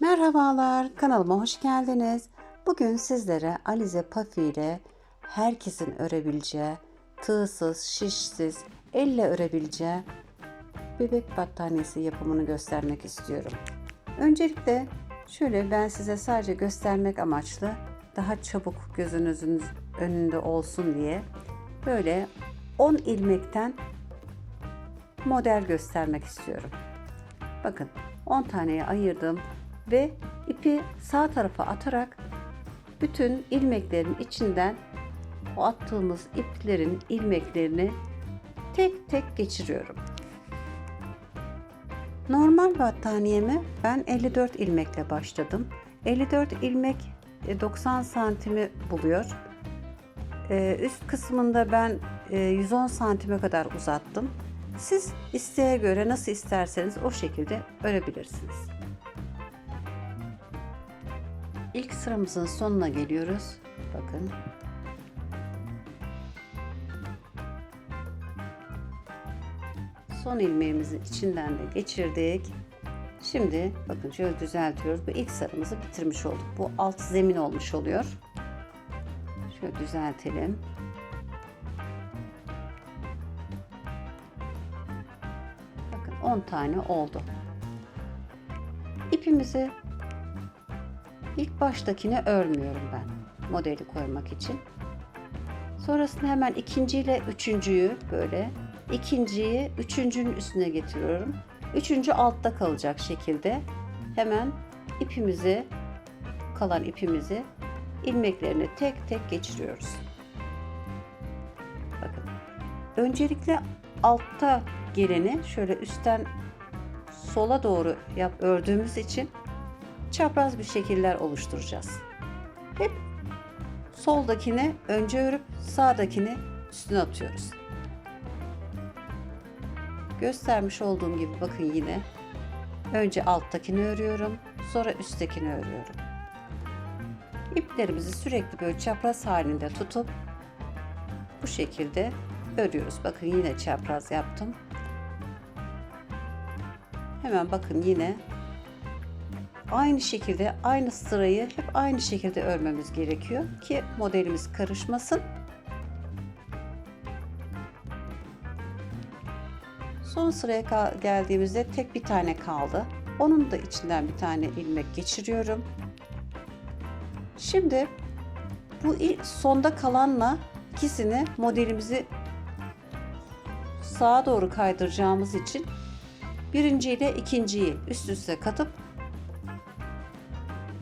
Merhabalar, kanalıma hoş geldiniz. Bugün sizlere Alize Puffy ile herkesin örebileceği, tığsız, şişsiz, elle örebileceği bebek battaniyesi yapımını göstermek istiyorum. Öncelikle şöyle ben size sadece göstermek amaçlı daha çabuk gözünüzün önünde olsun diye böyle 10 ilmekten model göstermek istiyorum. Bakın 10 taneye ayırdım ve ipi sağ tarafa atarak bütün ilmeklerin içinden o attığımız iplerin ilmeklerini tek tek geçiriyorum. Normal battaniyemi ben 54 ilmekle başladım. 54 ilmek e, 90 santimi buluyor. Ee, Üst kısmında ben e, 110 santime kadar uzattım. Siz isteğe göre nasıl isterseniz o şekilde örebilirsiniz. İlk sıramızın sonuna geliyoruz. Bakın. Son ilmeğimizin içinden de geçirdik. Şimdi bakın şöyle düzeltiyoruz. Bu ilk sarımızı bitirmiş olduk. Bu alt zemin olmuş oluyor. Şöyle düzeltelim. Bakın 10 tane oldu. İpimizi ilk baştakine örmüyorum ben modeli koymak için. Sonrasında hemen ikinciyle üçüncüyü böyle ikinciyi üçüncünün üstüne getiriyorum. Üçüncü altta kalacak şekilde hemen ipimizi kalan ipimizi ilmeklerini tek tek geçiriyoruz. Bakın. Öncelikle altta geleni şöyle üstten sola doğru yap ördüğümüz için çapraz bir şekiller oluşturacağız. Hep soldakini önce örüp sağdakini üstüne atıyoruz. Göstermiş olduğum gibi bakın yine önce alttakini örüyorum, sonra üsttekini örüyorum. İplerimizi sürekli böyle çapraz halinde tutup bu şekilde örüyoruz. Bakın yine çapraz yaptım. Hemen bakın yine aynı şekilde aynı sırayı hep aynı şekilde örmemiz gerekiyor ki modelimiz karışmasın. Son sıraya geldiğimizde tek bir tane kaldı. Onun da içinden bir tane ilmek geçiriyorum. Şimdi bu sonda kalanla ikisini modelimizi sağa doğru kaydıracağımız için birinci ile ikinciyi üst üste katıp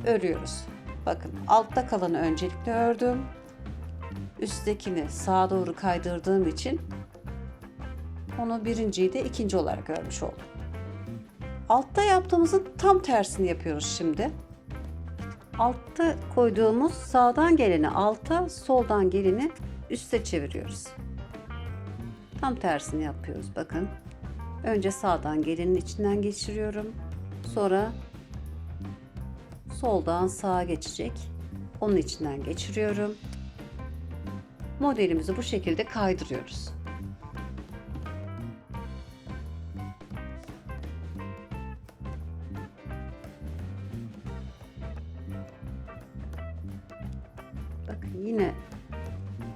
örüyoruz. Bakın altta kalanı öncelikle ördüm. Üsttekini sağa doğru kaydırdığım için onu birinciyi de ikinci olarak örmüş oldum. Altta yaptığımızın tam tersini yapıyoruz şimdi. Altta koyduğumuz sağdan geleni alta, soldan geleni üste çeviriyoruz. Tam tersini yapıyoruz bakın. Önce sağdan gelenin içinden geçiriyorum. Sonra soldan sağa geçecek. Onun içinden geçiriyorum. Modelimizi bu şekilde kaydırıyoruz. Bakın yine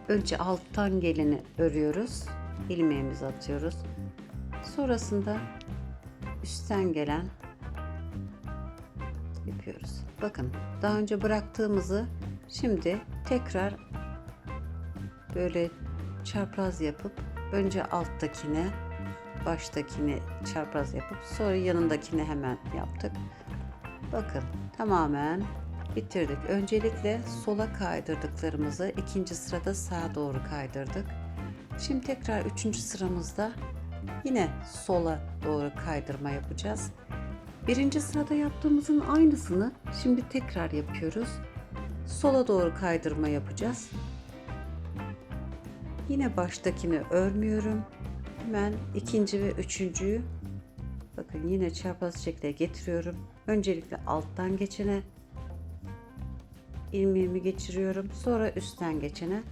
önce alttan geleni örüyoruz. ilmeğimizi atıyoruz. Sonrasında üstten gelen yapıyoruz. Bakın daha önce bıraktığımızı şimdi tekrar böyle çapraz yapıp önce alttakine baştakini çapraz yapıp sonra yanındakini hemen yaptık. Bakın tamamen bitirdik. Öncelikle sola kaydırdıklarımızı ikinci sırada sağa doğru kaydırdık. Şimdi tekrar üçüncü sıramızda yine sola doğru kaydırma yapacağız. Birinci sırada yaptığımızın aynısını şimdi tekrar yapıyoruz. Sola doğru kaydırma yapacağız. Yine baştakini örmüyorum. Hemen ikinci ve üçüncüyü bakın yine çapraz şekilde getiriyorum. Öncelikle alttan geçene ilmeğimi geçiriyorum. Sonra üstten geçene.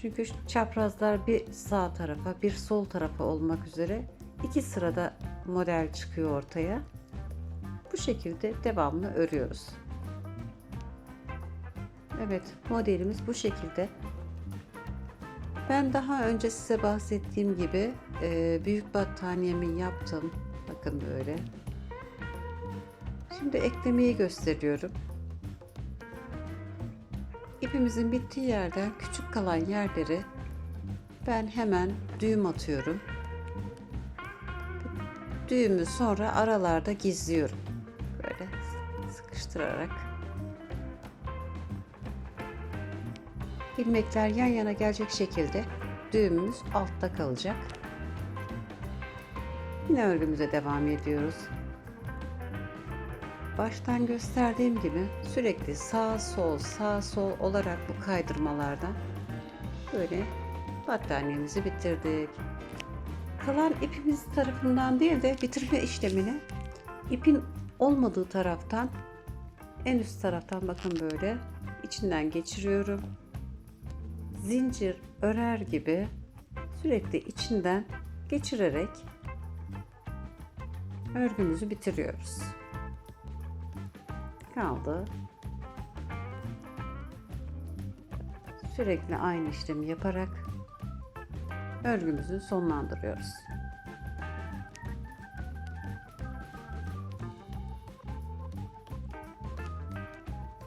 Çünkü çaprazlar bir sağ tarafa bir sol tarafa olmak üzere iki sırada model çıkıyor ortaya. Bu şekilde devamlı örüyoruz. Evet, modelimiz bu şekilde. Ben daha önce size bahsettiğim gibi e, büyük battaniyemi yaptım. Bakın böyle. Şimdi eklemeyi gösteriyorum. İpimizin bittiği yerden küçük kalan yerleri ben hemen düğüm atıyorum. Düğümü sonra aralarda gizliyorum. Böyle sıkıştırarak. ilmekler yan yana gelecek şekilde düğümümüz altta kalacak. Yine örgümüze devam ediyoruz. Baştan gösterdiğim gibi sürekli sağ sol sağ sol olarak bu kaydırmalardan böyle battaniyemizi bitirdik. Kalan ipimiz tarafından değil de bitirme işlemini ipin olmadığı taraftan en üst taraftan bakın böyle içinden geçiriyorum zincir örer gibi sürekli içinden geçirerek örgümüzü bitiriyoruz. Kaldı. Sürekli aynı işlemi yaparak örgümüzü sonlandırıyoruz.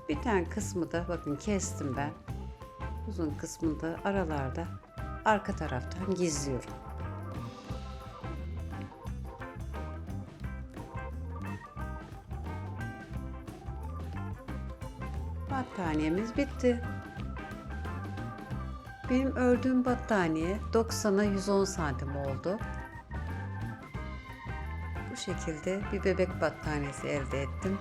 Biten kısmı da bakın kestim ben uzun kısmında aralarda arka taraftan gizliyorum. Battaniyemiz bitti. Benim ördüğüm battaniye 90'a 110 santim oldu. Bu şekilde bir bebek battaniyesi elde ettim.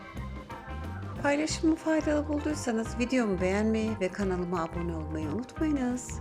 Paylaşımı faydalı bulduysanız videomu beğenmeyi ve kanalıma abone olmayı unutmayınız.